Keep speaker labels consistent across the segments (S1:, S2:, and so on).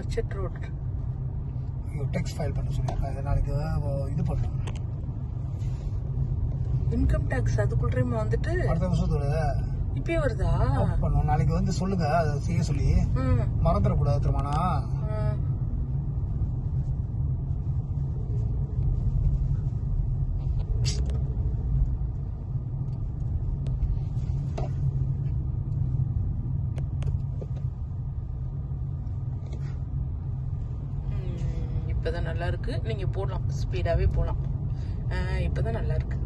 S1: Orchard road
S2: text file பண்ண சொல்லியிருக்கேன் இது நாளைக்கு இது பண்ணணும்
S1: இன்கம் டேக்ஸ் அதுக்குள்ளே வந்துட்டு
S2: அடுத்த வருஷத்தோட
S1: இப்பயே வருதா?
S2: ஆஃப் பண்ணணும் நாளைக்கு வந்து சொல்லுங்க. அதை செய்ய சொல்லி. மறந்துடக்கூடாது திருமணா
S1: இப்போ தான் நல்லாயிருக்கு நீங்கள் போடலாம். ஸ்பீடாகவே போகலாம் இப்போ தான் நல்லாயிருக்கு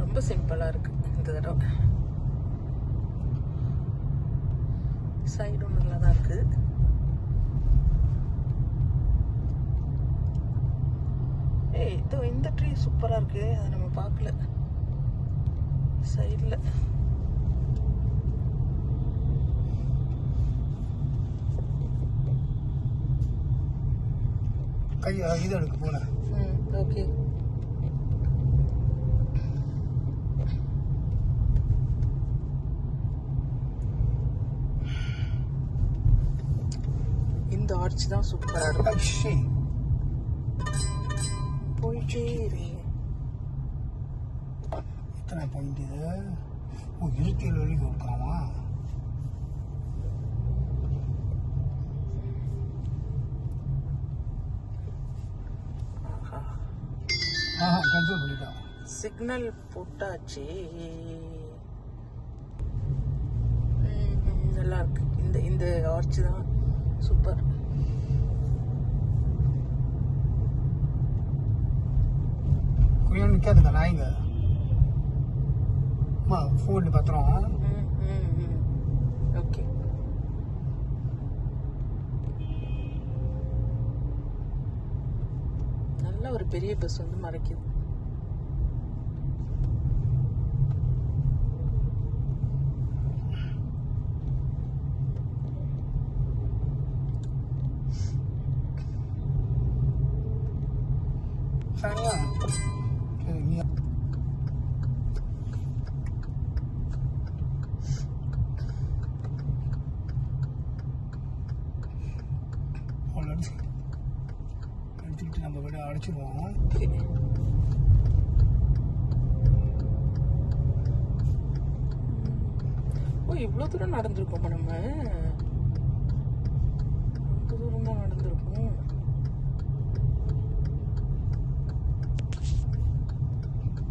S1: ரொம்ப சிம்பிளாக இருக்குது இந்த தடவை. சைடும் நல்லா தான் இருக்குது ஏய் இதோ இந்த ட்ரீ சூப்பராக இருக்கு. அதை நம்ம பார்க்கல. சைடில்.
S2: கை இது எடுக்க போல.
S1: ம் ஓகே. இந்த ஆர்ச் தான் சூப்பரா இருக்கு
S2: ஐஷே
S1: போயிட்டே
S2: எத்தனை பாயிண்ட் இது? ஓ இருபத்தி ஏழு வரைக்கும் கேன்சல் பண்ணிட்டான்
S1: சிக்னல் போட்டாச்சு. நல்லா இருக்கு. இந்த இந்த ஆர்ச் தான் சூப்பர்
S2: கொஞ்சம் நிற்காதுங்க நாய்ங்க அம்மா ஃபோன் பத்திரம்
S1: ம், ம், ம். ஓகே நல்ல ஒரு பெரிய பஸ் வந்து மறைக்குது.
S2: சரியா எடுத்துக்கிட்டு நம்ம வீடு அடைச்சிருவோம்.
S1: ஓ இவ்வளோ தூரம் நடந்திருக்கோமா நம்ம? ரொம்ப தூரமாக நடந்து